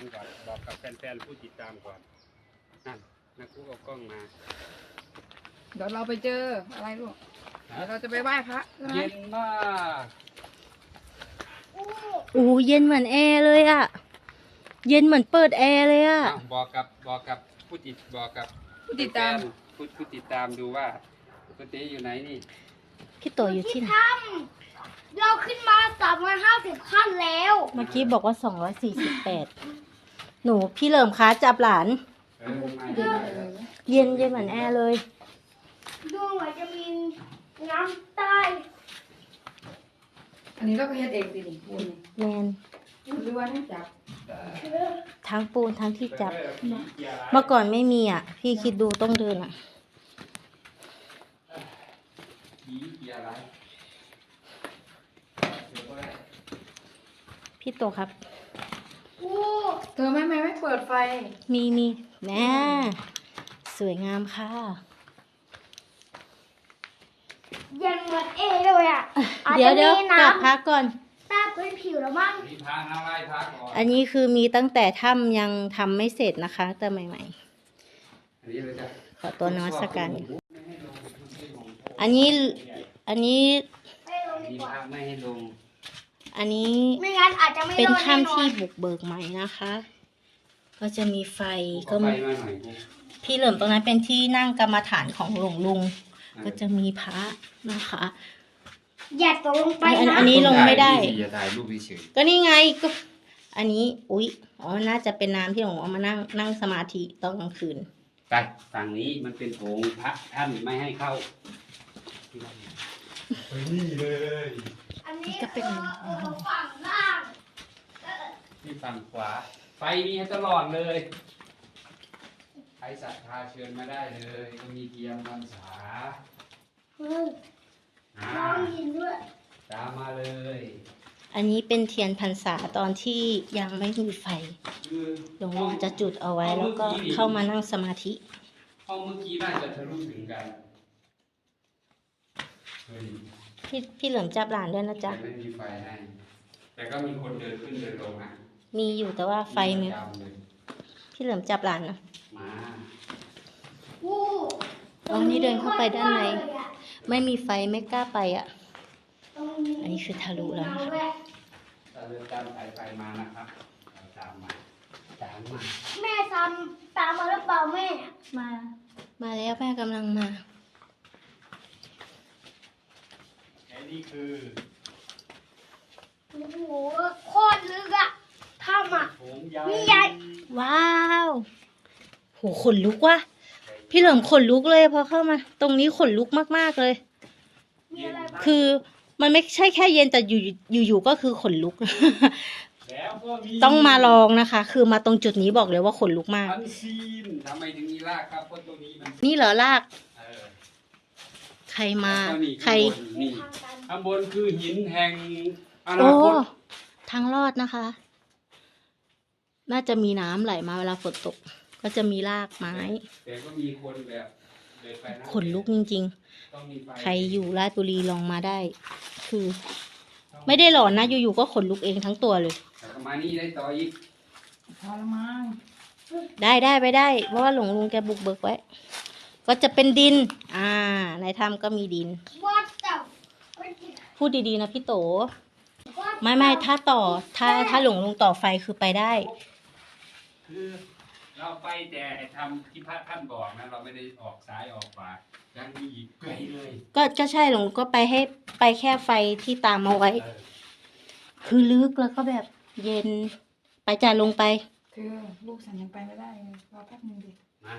นๆก่อน บอกกับแฟนๆผู้ติดตามก่อนนั่นนักกู้เอากล้องมา เดี๋ยวเราไปเจออะไรลูก เดี๋ยวเราจะไปไหว้พระใช่ไหมเย็นมากโอ้เย็นเหมือนแอร์เลยอะเย็นเหมือนเปิดแอร์เลยอะอ้าวบอกกับบอกกับผู้ติดบอกกับผู้ติดตาม แฟนผู้ผู้ติดตามดูว่าปกติอยู่ไหนนี่พี่โตอยู่ที่ไหนเราขึ้นมาสามร้อยห้าสิบขั้นแล้ว เมื่อกี้บอกว่า 248 หนูพี่เหลิมคะจับหลานเออมาเดิเย็นนไปเลยเย็นเย็นเหมือนแอร์เลย ดูเหมือนจะมีน้ำใต้อันนี้เราก็เฮ็ดเองสินี่ปูนแมนนี่หรือว่าให้จับทั้งปูนทั้งที่จับเออผีเกียร์ร้ายเมื่อก่อนไม่มีอะ พี่คิดดูต้องเดินอะผีเกียร์อะไรเดี๋ยวก็ได้พี่โตครับโอ้ เธอไม่ไม่ไม่เปิดไฟ มีมีแน่สวยงามค่ะเย็นเหมือนเอเลยอะอาจเดี๋ยวจะเดี๋ยวมีกลับน้ำพักก่อนใต้พื้นผิวแล้วมั้งมีพานะไหว้พระก่อนอันนี้คือมีตั้งแต่ถ้ำยังทำไม่เสร็จนะคะ แต่ใหม่อันนี้เลยจ้ะๆขอตัวนมัสการอยู่อันนี้อันนี้ไม่ลงดีมีกว่าพระไม่ให้ลง อันนี้ไม่งั้นอาจจะไม่เป็นรอดแน่ถ้ำนอที่นบุกเบิกใหม่นะคะ ก็จะมีไฟก็ก็ไปมีมาหน่อยกูพี่เหลิมตรงนั้นเป็นที่นั่งกรรมฐานของหลวงลุง ก็จะมีพระนะคะ อย่าตกลงไปอันนะอันนี้ ลงไม่ได้ อย่าถ่ายรูปเฉยก็นี่ไงก็อันนี้อุ๊ยอ๋อน่าจะเป็นน้ำที่หลวงเอามานั่งนั่งสมาธิตอนกลางคืนไปฝั่งนี้มันเป็นโถงพระท่านไม่ให้เข้า ไปนี่เลยอั นนี้ก็เป็นออออฝั่งล่างที่ฝั่งขวา ไฟมีให้ตลอดเลยใครศรัทธาเชิญมาได้เลยก็มีเทียมพรรษาเฮ้ยอ่าน้องยินด้วย ตามมาเลย อันนี้เป็นเทียนพรรษาตอนที่ยังไม่มีไฟคือหลวงลุงจะจุดเอาไว้แล้วก็เข้ามานั่งสมาธิห้องเมื่อกี้น่าจะทะลุถึงกันเฮ้ย พี่พี่เหลิมจับหลานด้วยนะจ๊ะแต่ไม่มีไฟให้ แต่ก็มีคนเดินขึ้นเดินลงนะมีอยู่แต่ว่าไฟมีประจำเลยพี่เหลิมจับหลานนะ มาโอ้อ๋อนี่เดินเข้าไปด้านในตรงกว้งเลยอะไม่มีไฟไม่กล้าไปอะตรงอันนี้คือทะลุแล้วนะคะ ถ้าเดินตามสายไฟมานะครับเอาตามมาตามมา แม่ทำตามมาหรือเปล่าแม่ มา มาแล้วแม่กำลังมา ไอ้ นี่คือโอ้โหโคตรลึกอะถ้ำอะโถงใหญ่นี่ใหญ่ว้าว โหขนลุกว่ะ พี่เหลิมขนลุกเลยพอเข้ามา ตรงนี้ขนลุกมากๆเลย มีอะไรบ้างคือมันไม่ใช่แค่เย็นแต่อยู่อยู่อยู่ก็คือขนลุก แล้วก็มีต้องมาลองนะคะ คือมาตรงจุดนี้บอกเลยว่าขนลุกมาก อันซีนทำไมถึงมีรากครับเพราะตัวนี้มันนี่เหรอลาก เออใครมา แล้วก็นี่ใคร ข้างบนมีนี่ ทางการ ข้างบนคือหินแห่งอโอ้นาคตทางรอดนะคะ น่าจะมีน้ำไหลมาเวลาฝนตก ก็จะมีรากไม้ แต่ก็มีคนแบบเดินไปะขนลุกจริง ต้องมีไฟๆ ใครอยู่ราชบุรีลองมาได้ คือ ไม่ได้หลอนนะ อยู่ๆก็ขนลุกเองทั้งตัวเลย แต่ก็มานี่ได้ต่ออีกพอละมั้งได้ได้ไปได้ เพราะว่าหลวงลุงแกบุกเบิกไว้ ก็จะเป็นดิน อ่า ในถ้ำก็มีดินวัดเจ้า พูดดีๆนะพี่โต ไม่ไม่ถ้าต่อ ถ้าถ้าหลวงลุงต่อไฟคือไปได้ คือเราไปแต่ทำที่พระท่านบอกนะ เราไม่ได้ออกซ้ายออกขวายังมีอีกไกลเลยก็ก็ใช่หลวงลุงก็ไปให้ไปแค่ไฟที่ตามมาไว้ เออคือลึกแล้วก็แบบเย็น ไปจ่าลงไปคือลูกฉันยังไปไม่ได้เลยรอแป๊บนึงดิมา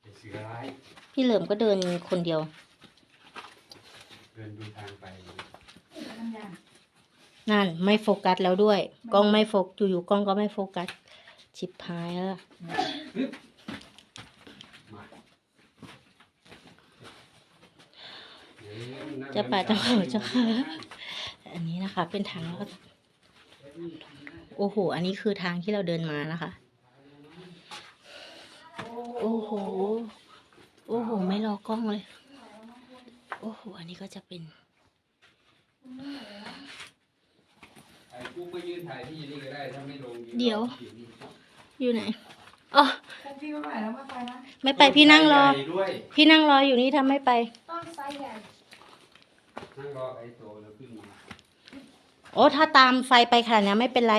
เดี๋ยวเสือร้ายพี่เหลิมก็เดินคนเดียว เดินดูทางไปน้ำยา นั่นไม่โฟกัสแล้วด้วย กล้องไม่โฟกอยู่ๆกล้องก็ไม่โฟกัสชิบหายแล้วล่ะมาเอ๊น่าจะไปต้องเขาเจ้าค่ะอันนี้นะคะ เป็นทางลอดโอ้โห อันนี้คือทางที่เราเดินมานะคะ โอ้โห โอ้โห ไม่รอกล้องเลย โอ้โห อันนี้ก็จะเป็น ไอ้กูมายืนถ่ายที่นี่ก็ได้ถ้าไม่ลงเดี๋ยว อยู่ไหนอ๋อพวกพี่ไม่ไปแล้วไม่ไปนะไม่ไปพี่นั่งรอต้ไทรใหญ่ด้วยพี่นั่งรออยู่นี่ทำไม่ไป ต้นไทรใหญ่นั่งรอไอ้โตแล้วขึ้นมาโอ้ถ้าตามไฟไปขนาดนี้ไม่เป็นไร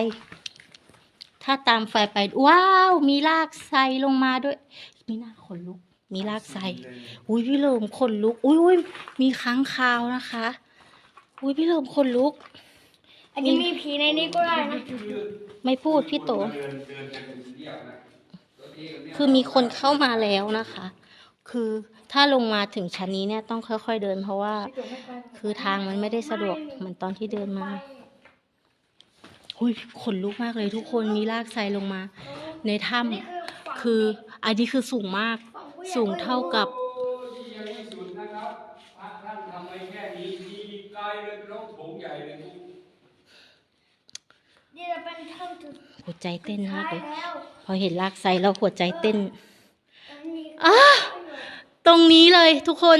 ถ้าตามไฟไป ว้าว มีลากไซลงมาด้วย มีหน้าขนลุก มีลากไซเลยอุ้ยพี่เหลิมขนลุก อุ้ยอุ้ยมีค้างคาวนะคะ อุ้ยพี่เหลิมขนลุก อาจจะมีผีในนี้ก็ได้นะ ไม่พูดพี่โต คือมีคนเข้ามาแล้วนะคะ คือถ้าลงมาถึงชั้นนี้เนี่ยต้องค่อย ๆเดิน เพราะว่า คือทางมันไม่ได้สะดวกเหมือนตอนที่เดินมาอุ้ยขนลุกมากเลยทุกคนมีลากไซลงมา ในถ้ำคืออันนี้คือสูงมาก สูงเท่ากับที่ยังไม่สุดนะครับพระท่านทำไว้แค่นี้มีไกลเลยเป็นโลกโถงใหญ่เลยทุก นี่จะเป็นเท่าจุดหัวใจเต้นมากเลยแล้วพอเห็นลากไซแล้วหัวใจเต้นอันนี้อ้าตรงนี้เลยทุกคน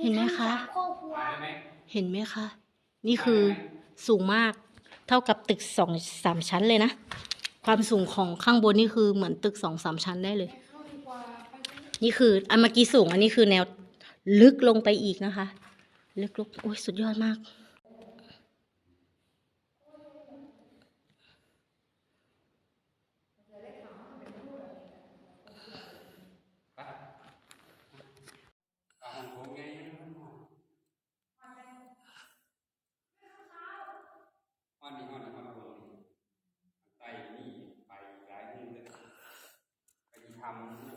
เห็นไหมคะครอบครัวได้ไหมเห็นไหมคะ นี่คือสูงมาก เท่ากับตึกสองสามชั้นเลยนะ ความสูงของข้างบนนี่คือเหมือนตึกสองสามชั้นได้เลยเข้าดีกว่าไปสินี่คืออันเมื่อกี้สูงอันนี้คือแนวลึกลงไปอีกนะคะ ลึกลงโอ้ยสุดยอดมาก อ่าโถงใหญ่มันหน่อยอันนี้อันนี้อันนี้โถงนี่ไต่นี่ไปหลายที่เลยไป ทำ